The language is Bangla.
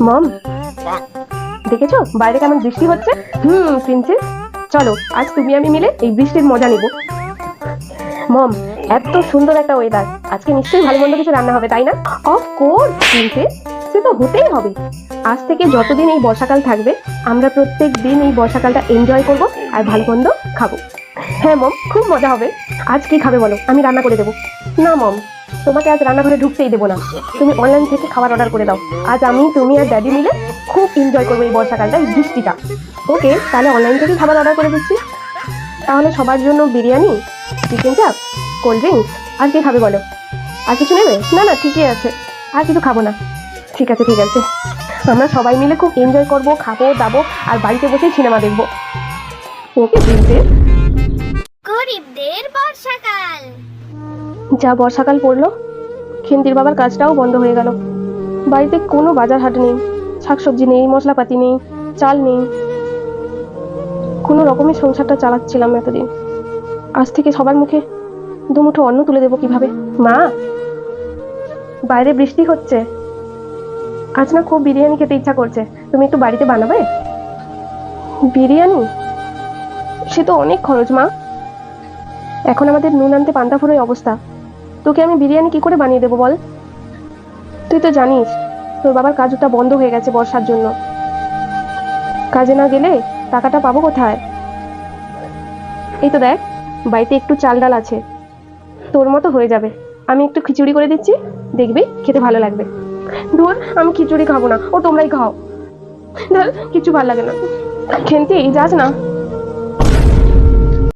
মম। দেখেছ? বাইরে কেমন বৃষ্টি হচ্ছে? হুম প্রিন্সেস চলো আজ তুমি আমি মিলে এই বৃষ্টির মজা নিব। মম এত সুন্দর একটা ওয়েদার আজকে নিশ্চয়ই ভালো মন্দ কিছু রান্না হবে তাই না? অফ কোর্স প্রিন্সেস সে তো হতেই হবে। আজ থেকে যতদিন এই বর্ষাকাল থাকবে আমরা প্রত্যেক দিন এই বর্ষাকালটা এনজয় করব আর ভালো মন্দ খাব। হ্যাঁ মম খুব মজা হবে। আজ কি খাবে বলো? আমি রান্না করে দেবো। না মম। তোমাকে আজ রান্নাঘরে ঢুকতেই দেবো না। তুমি অনলাইন থেকে খাবার অর্ডার করে দাও। আজ আমি, তুমি আর ড্যাডি মিলে খুব এনজয় করব এই বর্ষাকালটা, এই বৃষ্টিটা। ওকে তাহলে অনলাইন থেকে খাবার অর্ডার করে দিচ্ছি। তাহলে সবার জন্য biryani chicken chaap cold drinks আর কি খাবে বলো? আর কিছু নেবে? না না, ঠিকই আছে। আর কিছু খাব না। ঠিক আছে ঠিক আছে। আমরা সবাই মিলে খুব এনজয় করব, খাব, দাবো, আর বাড়িতে বসেই সিনেমা দেখব। ওকে প্রিন্সেস গরিবদের বর্ষাকাল। যা বর্ষাকাল পড়ল, খেন্তির বাবার কাজটাও বন্ধ হয়ে গেল। বাড়িতে কোনো বাজার হাট নেই, শাকসবজি নেই, মশলাপাতি নেই, চাল নেই। কোনো রকমের সংসারটা চালাচ্ছিলাম এতদিন। আজ থেকে সবার মুখে দুমুঠো অন্ন তুলে দেবো কীভাবে? মা, বাইরে বৃষ্টি হচ্ছে। আজ না খুব বিরিয়ানি খেতে ইচ্ছা করছে। তুমি একটু বাড়িতে বানাবে? বিরিয়ানি? সে তো অনেক খরচ, মা। এখন আমাদের নুন আনতে পান্তা ফুরোই অবস্থা। তোকে আমি বিরিয়ানি কি করে বানিয়ে দেবো বল? তুই তো জানিস, তোর বাবার কাজটা বন্ধ হয়ে গেছে বর্ষার জন্য। কাজে না গেলে টাকাটা পাবো কোথায়? এই তো দেখ, বাড়িতে একটু চাল ডাল আছে। তোর মতো হয়ে যাবে। আমি একটু খিচুড়ি করে দিচ্ছি, দেখবি খেতে ভালো লাগবে। ধর, আমি খিচুড়ি খাব না, ও তোমরাই খাও। ধর কিছু ভালো লাগে না। খেনতি, যাস না।